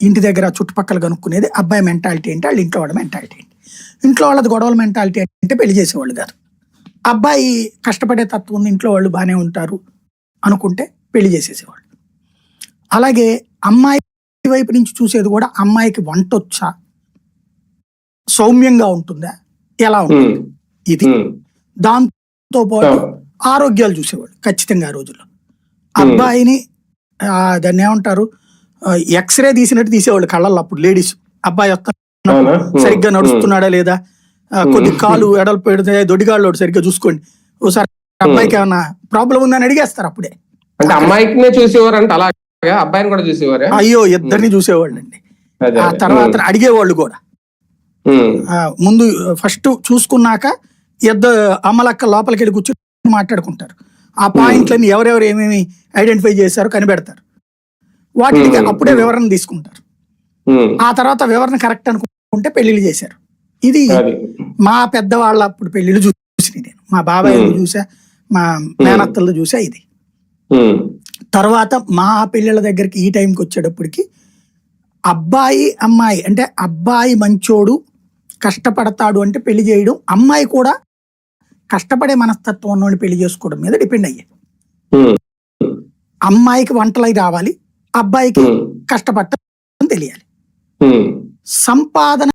ఇంటి దగ్గర చుట్టుపక్కల కనుక్కునేది అబ్బాయి మెంటాలిటీ ఏంటి వాళ్ళ ఇంట్లో వాళ్ళ మెంటాలిటీ ఏంటి? ఇంట్లో వాళ్ళది గొడవల మెంటాలిటీ అంటే పెళ్ళి చేసేవాళ్ళు కాదు. అబ్బాయి కష్టపడే తత్వం ఉంది ఇంట్లో వాళ్ళు బాగానే ఉంటారు అనుకుంటే పెళ్ళి చేసేసేవాళ్ళు. అలాగే అమ్మాయి వైపు నుంచి చూసేది కూడా అమ్మాయికి వంట వచ్చా? సౌమ్యంగా ఉంటుందా? ఎలా ఉంటుంది? ఇది. దాంతో పాటు. ఆరోగ్యాలు చూసేవాళ్ళు ఖచ్చితంగా ఆ రోజుల్లో. అబ్బాయిని దాన్ని ఏమంటారు? ఎక్స్రే తీసినట్టు తీసేవాళ్ళు కళ్ళల్లో అప్పుడు లేడీస్. అబ్బాయి వస్తా సరిగ్గా నడుస్తున్నాడా లేదా? కొద్ది. కాలు ఎడలు పెడితే దొడిగాళ్ళు సరిగ్గా చూసుకోండి. ఓసారి అబ్బాయికి ఏమన్నా ప్రాబ్లం ఉందని అడిగేస్తారు అప్పుడే. అంటే అమ్మాయికినే చూసేవారు అంటే అలాగా? అబ్బాయిని కూడా చూసేవారా? అయ్యో ఇద్దరిని చూసేవాళ్ళు అండి ఆ. తర్వాత అడిగేవాళ్ళు కూడా. ముందు ఫస్ట్ చూసుకున్నాక ఇద్దరు అమ్మలక్క లోపలికి వెళ్ళి కూర్చొని మాట్లాడుకుంటారు. ఆ పాయింట్లన్నీ ఎవరెవరు ఏమేమి ఐడెంటిఫై చేశారో కనిపెడతారు. వాటికి. అప్పుడే వివరణ తీసుకుంటారు. ఆ తర్వాత వివరణ కరెక్ట్ అనుకుంటే పెళ్ళిళ్ళు చేశారు. ఇది మా పెద్దవాళ్ళ అప్పుడు పెళ్ళిళ్ళు చూసి నేను. మా బాబాయ్. చూసా మా మేనత్తలు చూసా ఇది. తర్వాత మా పెళ్ళిళ్ళ దగ్గరికి ఈ టైంకి వచ్చేటప్పటికి అబ్బాయి అమ్మాయి అంటే అబ్బాయి మంచోడు కష్టపడతాడు అంటే పెళ్ళి చేయడం అమ్మాయి కూడా కష్టపడే మనస్తత్వం ఉన్నోడిని పెళ్ళి చేసుకోవడం మీద డిపెండ్ అయ్యేది ఉమ్, అమ్మాయికి వంటలై రావాలి అబ్బాయికి కష్టపడటం తెలియాలి. సంపాదన